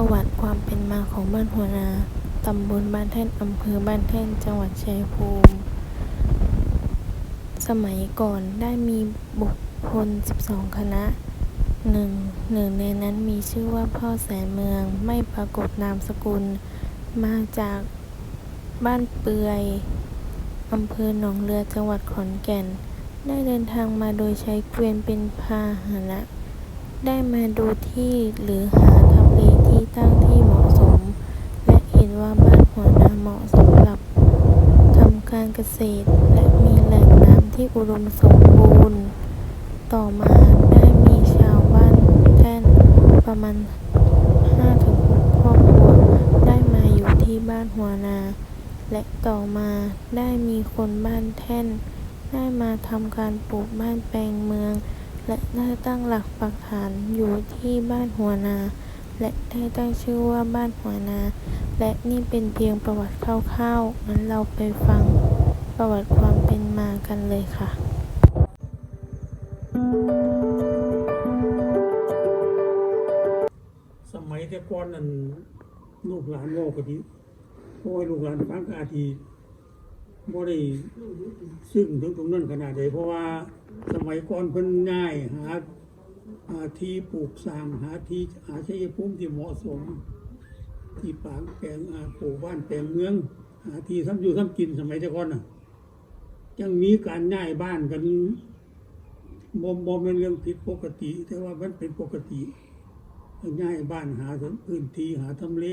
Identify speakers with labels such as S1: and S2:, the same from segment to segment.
S1: ประวัติความเป็นมาของบ้านหัวนา ตำบลบ้านแท่น อำเภอบ้านแท่น จังหวัดชัยภูมิ สมัยก่อนได้มีบุคคล 12 คณะหนึ่งหนึ่งในนั้นมีชื่อว่าพ่อแสนเมืองไม่ปรากฏนามสกุล มาจากบ้านเปือยอำเภอหนองเรือจังหวัดขอนแก่น ได้เดินทางมาโดยใช้เกวียนเป็นพาหนะ ได้มาดูที่หรือหาทำเลที่ตั้งที่เหมาะสม และเห็นว่าบ้านหัวนาเหมาะสำหรับทำการเกษตร และมีแหล่งน้ำที่อุดมสมบูรณ์ ต่อมาได้มีชาวบ้านแท่นประมาณ5-6ครอบครัวได้มาอยู่ที่บ้านหัวนา และต่อมาได้มีคนบ้านแท่น ได้มาทำการปลูกบ้านแปลงเมือง และได้ตั้งหลักปักฐานอยู่ที่บ้านหัวนา และได้ตั้งชื่อว่าบ้านหัวนา และนี่เป็นเพียงประวัติคร่าวๆงั้นเราไปฟังประวัติความเป็นมากันเลยค่ะ
S2: สมัยแต่ก่อนนั้นลูกหลานเว่าก็ดีโอ้ยลูกหลานฟังก็อาที บ่ได้ซึ่งถึงตรงนั้นขนาดใดเพราะว่าสมัยก่อนเพิ่นง่ายหาหาที่ปลูกสร้างหาที่หาชัยภูมิที่เหมาะสม ที่ปางแปลงปลูกบ้านแปลงเมือง หาที่ทำอยู่ทำกินสมัยแต่ก่อนน่ะยังมีการง่ายบ้านกันบ่บ่เป็นเรื่องผิดปกติ แต่ว่ามันเป็นปกติง่ายบ้านหาพื้นที่หาทำเล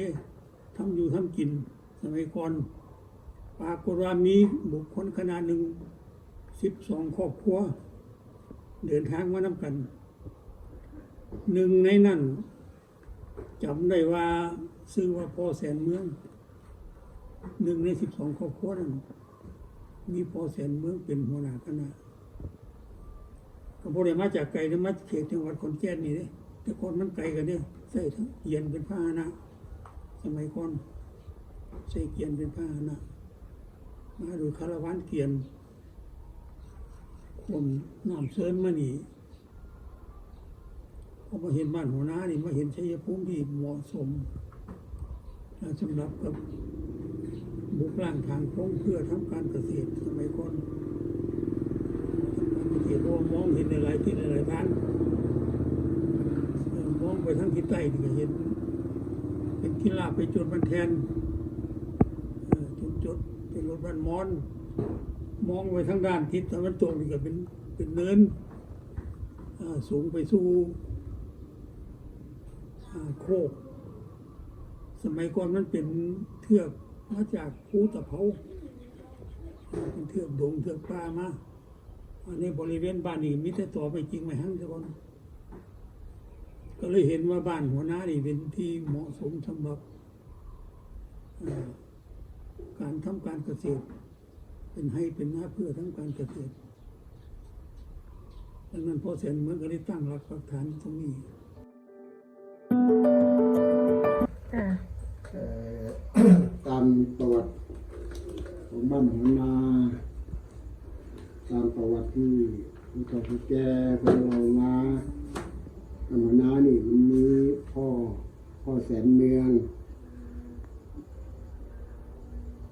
S2: ทำอยู่ทำกินสมัยก่อน ปรากฏว่ามีบุคคลขนาดหนึ่งสิบสองครอบครัว เดินทางมานำกัน หนึ่งในนั้นจำได้ว่าซื้อว่าพ่อแสนเมืองหนึ่งในสิบสองครอบครัวนั้นมีพ่อแสนเมืองเป็นหัวหน้าคณะก็บ่ได้มาจากไกลนะมาจาเขตจังหวัดขอนแก่นนี่เด้แต่ก่อนมันไกลกันเนี่ยใส่ทั้งเกียนเป็นพาหนะสมัยก่อนใส่เกียนเป็นพาหนะ มาโดยคารวานเกียนคนน้ำเซินมานี่พอมาเห็นบ้านหัวหน้านี่มาเห็นชัยภูมิที่เหมาะสมสำหรับกับบุกล่างทางโค้งเพื่อทำการเกษตรสมัยก่อนทำการเกษตรมองเห็นในหลายที่ในหลายทางมองไปทั้งทิศใต้นี่ก็เห็น เป็นกีฬาไปจุดบันแทน เป็นรถบันมอน มองไปทั้งด้านทิศตะวันตกนี่ก็เป็นเป็นเนินสูงไปสู่โคกสมัยก่อนมันเป็นเทือกมาจากภูตะเภาเป็นเทือกดงเทือกป่ามาอันนี้บริเวณบ้านนี่มีแต่ต่อไปจริงไหมฮั่งแต่ก่อนก็เลยเห็นว่าบ้านหัวหน้านี่เป็นที่เหมาะสมสำหรับ การทำการเกษตร เป็นให้เป็นหน้าเพื่อทำการเกษตรดังนั้นพ่อเสนเหมือนก็ได้ตั้งหลักปักฐานตรงนี้
S1: อ่า
S3: เอ่อตามประวัติของบ้านหัวนา ตามประวัติที่ผู้เฒ่าผู้แก่คนเรามาบ้านหัวนานี่มันมีพ่อพ่อแสนเมือง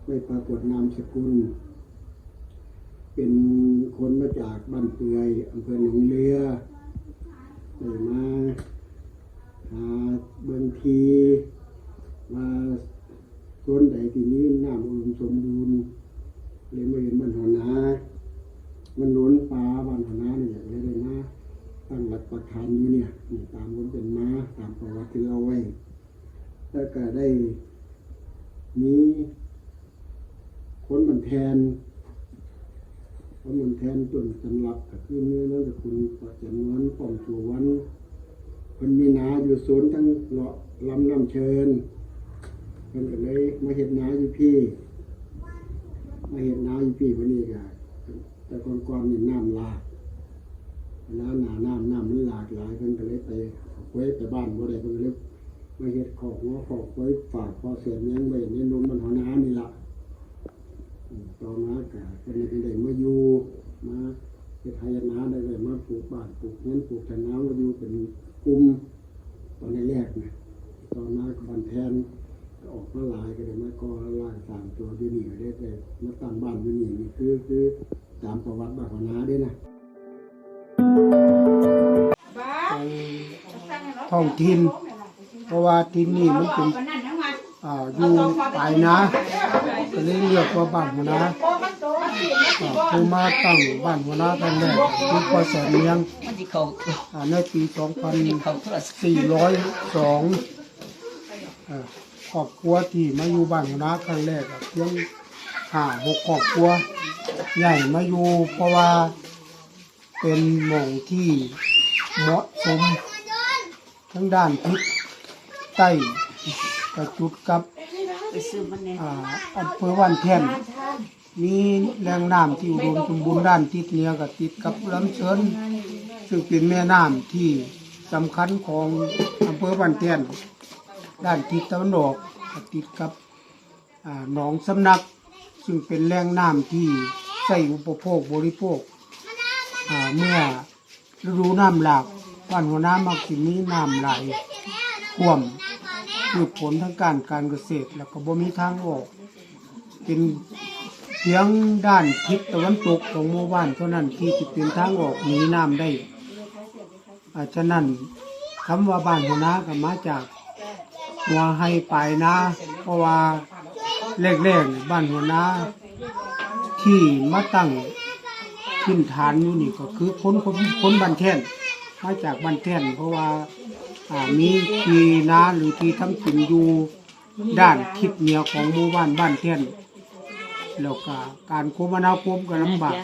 S3: ไม่ปรากฏนามสกุล เป็นคนมาจากบ้านเปือยอำเภอหนองเรือได้มาหาเบืองทีมาส่วนใดที่นี้น้ำอุดมสมบูรณ์เลยมาเห็นบ้านหัวนามันล้นฟ้าบ้านหัวนาเนี่ยเลยได้มาตั้งหลักปักฐานอยู่เนี่ยตามมันเป็นมาตามประวัติที่เราไว้แล้วก็ได้มี คนบันแทนคนบันแทนต้นสำรับก็คือเนื้อนั่นก็คุณปัจจนวนป้อมชูวันมันมีนาอยู่สวนทั้งเลาะลำน้ำเชิญมันก็เลยมาเห็นนาอยู่พี่มาเห็นนาอยู่พี่วันนี้ก็แต่ก่อนๆนี่น้ำหลากน้ำหนาน้ำน้ำมันหลากหลายเพิ่นก็เลยไปเอาไว้ไปบ้านบ่ได้เพิ่นก็เลยมาเฮ็ดขอกงอขอกไว้ฝากพอเสียเลี้ยงไว้ในนมมันหัวนานี่ละ ต่อมาก็เพิ่นก็ได้มาอยู่มาเฮ็ดไร่นาได้เลยมาปลูกบ้านปลูกเงินปลูกถนนก็อยู่เป็นกลุ่มตอนแรกๆนะ
S4: ตอนนั้นก็บันแทนก็ออกมาหลายก็เลยมาก่อร่างสร้างตัวอยู่นี่ก็ได้แต่มาตั้งบ้านอยู่นี่นี่คือคือตามประวัติบ้านหัวนาด้นะท้องถิ่นเพราะว่าที่นี่มันเป็นอ่าอยู่ปลายนะ ก็เลยเรียกว่าบ้านหัวนาอ่าผู้มาตั้งบ้านหัวนาตอนแรกคือพอแสนเลี้ยง
S5: น่า
S4: ในปี 2402อ่าครอบครัวที่มาอยู่บ้านหัวนาครั้งแรกเพียงห้าหกครอบครัว ใหญ่มาอยู่เพราะว่าเป็นหม่องที่เหมาะสมทั้งด้านทิศใต้กระจุดกับ
S5: ไปซื้อมันเนี่ย
S4: อ่าอำเภอวันแท่นมีแหล่งน้ำที่อุดมสมบูรณ์ด้านทิศเหนือกับติดกับลำเชิญซึ่งเป็นแม่น้ำที่สำคัญของอำเภอวันแท่นด้านทิศตะวันออกก็ติดกับอ่าหนองสำนัก ซึ่งเป็นแหล่งน้ำที่ใช้อุปโภคบริโภคอ่าเมื่อฤดูน้ำหลากบ้านหัวน้ำมักสิมีน้ำไหลท่วม พืชผลทางการการเกษตร แล้วก็บ่มีทางออก เป็นเพียงด้านทิศตะวันตกของหมู่บ้านเท่านั้นที่จะเป็นทางออกหนีน้ำได้อาฉะนั้นคำว่าบ้านหัวนาก็มาจากหัวให้ปลายนาเพราะว่าแรกๆบ้านหัวนาที่มาตั้งขึ้นฐานอยู่นี่ก็คือคนคนคนบ้านแท่นมาจากบ้านแท่นเพราะว่า อ่ามีทีนาหรือทีทำกินอยู่ด้านทิศเหนือของหมู่บ้านบ้านแท่นแล้วก็การคมนาคมก็ลำบาก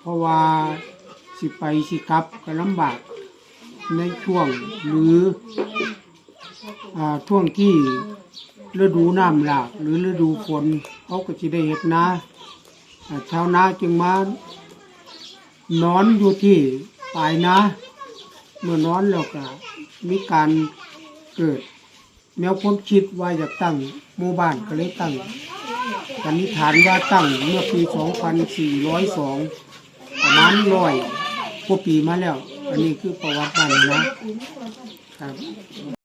S4: เพราะว่าสิไปสิกลับก็ลำบากในช่วงหรืออ่าช่วงที่ฤดูน้ำหลากหรือฤดูฝนเขาก็จะได้เห็ดนาอ่าชาวนาจึงมานอนอยู่ที่ปลายนาเมื่อนอนแล้วก็ มีการเกิด แนวความคิดว่าอยากตั้งหมู่บ้านก็เลยตั้งสันนิษฐานว่าตั้งเมื่อปี 2402 ประมาณร้อยกว่าปีมาแล้ว อันนี้คือประวัติบ้านนะครับ